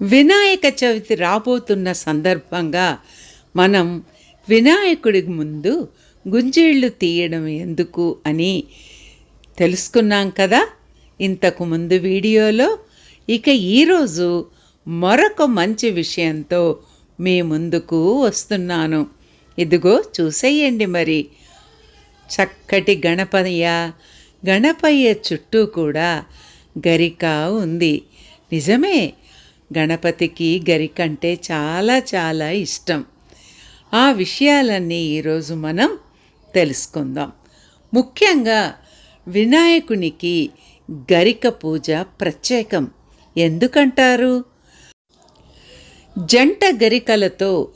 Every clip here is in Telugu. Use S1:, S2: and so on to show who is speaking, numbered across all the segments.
S1: వినాయక చవితి రాబోతున్న సందర్భంగా మనం వినాయకుడి ముందు గుంజీళ్ళు తీయడం ఎందుకు అని తెలుసుకున్నాం కదా. ఇంతకు ముందు వీడియోలో ఇక ఈరోజు మరొక మంచి విషయంతో మీ ముందుకు వస్తున్నాను. ఇదిగో చూసేయండి మరి. చక్కటి గణపయ్య గణపయ్య చుట్టూ కూడా గరిక ఉంది. నిజమే గణపతికి గరిక అంటే చాలా చాలా ఇష్టం. ఆ విషయాలన్నీ ఈరోజు మనం తెలుసుకుందాం. ముఖ్యంగా వినాయకునికి గరిక పూజ ప్రత్యేకం ఎందుకంటారు? జంట గరికలతో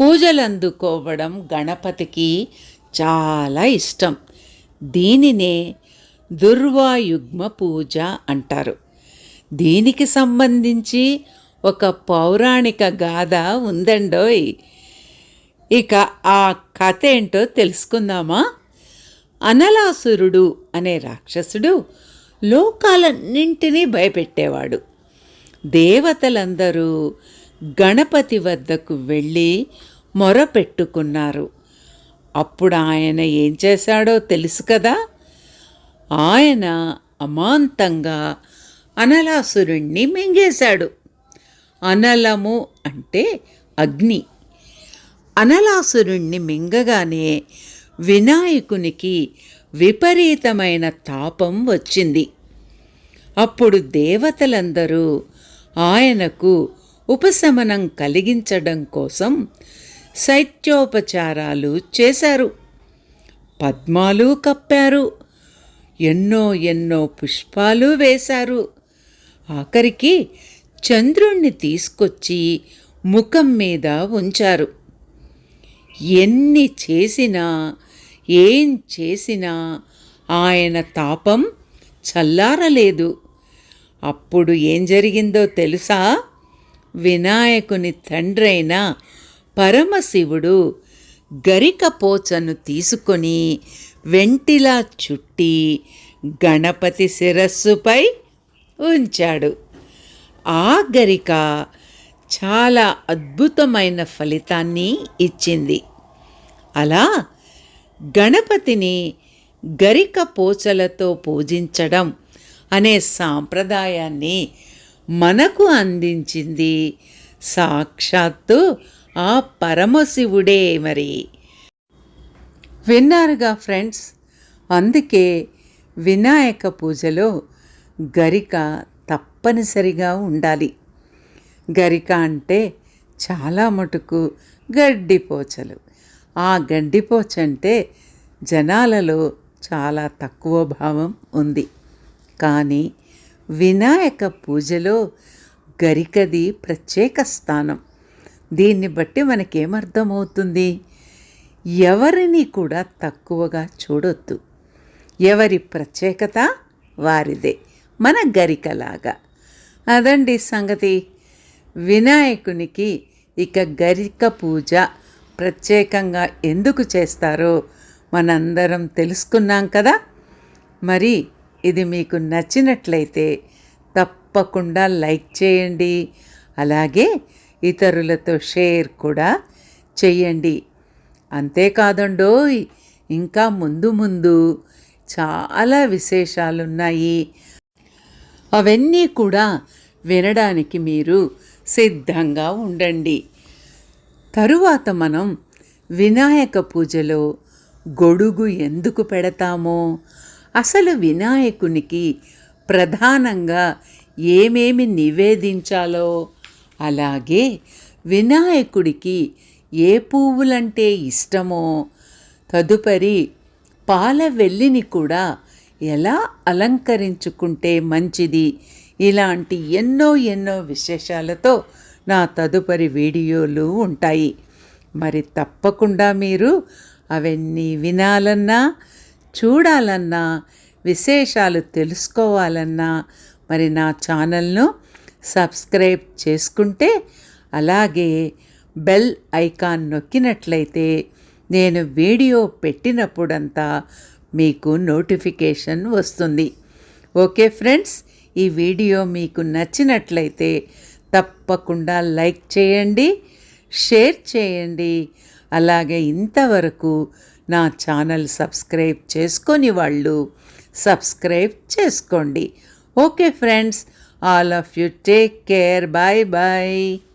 S1: పూజలు అందుకోవడం గణపతికి చాలా ఇష్టం. దీనినే దుర్వాయుగ్మ పూజ అంటారు. దీనికి సంబంధించి ఒక పౌరాణిక గాథ ఉందండోయ్? ఇక ఆ కథ ఏంటో తెలుసుకుందామా? అనలాసురుడు అనే రాక్షసుడు లోకాలన్నింటినీ భయపెట్టేవాడు. దేవతలందరూ గణపతి వద్దకు వెళ్ళి మొరపెట్టుకున్నారు. అప్పుడు ఆయన ఏం చేశాడో తెలుసు కదా? ఆయన అమాంతంగా అనలాసురుణ్ణి మింగేశాడు. అనలము అంటే అగ్ని. అనలాసురుణ్ణి మింగగానే వినాయకునికి విపరీతమైన తాపం వచ్చింది. అప్పుడు దేవతలందరూ ఆయనకు ఉపశమనం కలిగించడం కోసం శైత్యోపచారాలు చేశారు. పద్మాలు కప్పారు. ఎన్నో ఎన్నో పుష్పాలు వేశారు. ఆఖరికి చంద్రుణ్ణి తీసుకొచ్చి ముఖం మీద ఉంచారు. ఎన్ని చేసినా ఏం చేసినా ఆయన తాపం చల్లారలేదు. అప్పుడు ఏం జరిగిందో తెలుసా? వినాయకుని తండ్రైన పరమశివుడు గరిక పోచను తీసుకొని వెంటిలా చుట్టి గణపతి శిరస్సుపై ఉంచాడు. ఆ గరిక చాలా అద్భుతమైన ఫలితాన్ని ఇచ్చింది. అలా గణపతిని గరిక పోచలతో పూజించడం అనే సాంప్రదాయాన్ని మనకు అందించింది సాక్షాత్తు ఆ పరమశివుడే మరి. విన్నారుగా ఫ్రెండ్స్? అందుకే వినాయక పూజలో గరిక తప్పనిసరిగా ఉండాలి. గరిక అంటే చాలా మటుకు గడ్డిపోచలు ఆ గడ్డిపోచ అంటే జనాలలో చాలా తక్కువ భావం ఉంది. కానీ వినాయక పూజలో గరికది ప్రత్యేక స్థానం. దీన్ని బట్టి మనకేమర్థమవుతుంది? ఎవరిని కూడా తక్కువగా చూడొద్దు. ఎవరి ప్రత్యేకత వారిదే. మన గరికలాగా. అదండి సంగతి. వినాయకునికి ఇక గరిక పూజ ప్రత్యేకంగా ఎందుకు చేస్తారో మనందరం తెలుసుకున్నాం కదా. మరి ఇది మీకు నచ్చినట్లయితే తప్పకుండా లైక్ చేయండి. అలాగే ఇతరులతో షేర్ కూడా చేయండి అంతేకాదండోయ్ ఇంకా ముందు ముందు చాలా విశేషాలున్నాయి. అవన్నీ కూడా వినడానికి మీరు సిద్ధంగా ఉండండి. తరువాత మనం వినాయక పూజలో గొడుగు ఎందుకు పెడతామో అసలు వినాయకునికి ప్రధానంగా ఏమేమి నివేదించాలో అలాగే వినాయకుడికి ఏ పువ్వులంటే ఇష్టమో తదుపరి పాల వెల్లిని కూడా ఎలా అలంకరించుకుంటే మంచిది? ఇలాంటి ఎన్నో ఎన్నో విశేషాలతో నా తదుపరి వీడియోలు ఉంటాయి. మరి తప్పకుండా మీరు అవన్నీ వినాలన్నా చూడాలన్నా విశేషాలు తెలుసుకోవాలన్నా మరి నా ఛానల్ను సబ్స్క్రైబ్ చేసుకుంటే అలాగే బెల్ ఐకాన్ నొక్కినట్లయితే నేను వీడియో పెట్టినప్పుడంతా మీకు నోటిఫికేషన్ వస్తుంది. ఓకే ఫ్రెండ్స్ ఈ వీడియో మీకు నచ్చినట్లయితే తప్పకుండా లైక్ చేయండి షేర్ చేయండి. అలాగే ఇంతవరకు నా ఛానల్ సబ్స్క్రైబ్ చేసుకొని వాళ్ళు సబ్స్క్రైబ్ చేసుకోండి. Okay friends all of you take care bye bye.